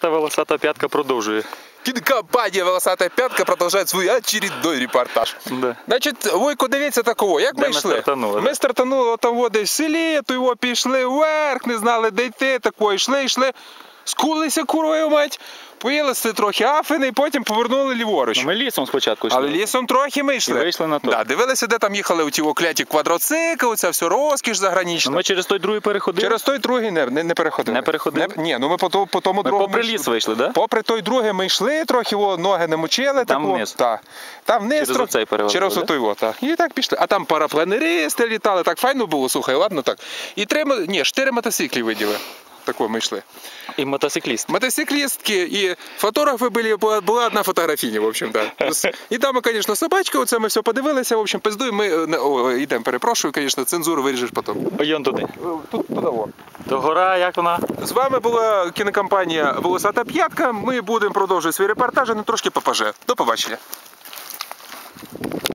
Та волосата п'ятка продовжує. Кінокомпанія «Волосата п'ятка» продовжує свій очередной репортаж. Да. Значить, Войко, дивіться такого, як ми ми йшли? стартанули, Ми стартанули там води в селі, то його пішли вверх, не знали, де йти, такого йшли, йшли, скулися курою мать, поїли трохи афини, і потім повернули ліворуч. Ну, ми лісом спочатку йшли. Але лісом трохи ми йшли. І вийшли на то. Да, дивилися, де там їхали у ті окляті квадроцикли, оця все розкіш загранична. Ну, ми через той другий переходили. Через той другий не, не, не переходили. Не переходили? Не- ні, ну ми по, то- по тому Ми другому. попри ліс вийшли, да? Попри той другий ми йшли, трохи о, ноги не мучили. Там тако, вниз? Та. Там вниз Через трохи- оцей перевал Через був, отой, о, так. І так пішли. А там парапланеристи літали, так файно було, слухай, ладно так. І три, мо- ні, чотири мотоциклі виділи. Тако ми йшли. І мотоцикліст. Мотоциклистки и фотографы были, була одна фотографиня, в общем, да. І там, звісно, собачка, оце ми все подивилися, в общем, пиздуємо, ми, е, о, йдемо, перепрошую, звісно, цензуру виріжеш потім. Ойон туди. Тут туди во. То гора, як вона? З вами була кінокомпанія Волосата П'ятка. Ми будемо продовжувати свій репортаж, а не трошки попаже. До побачення.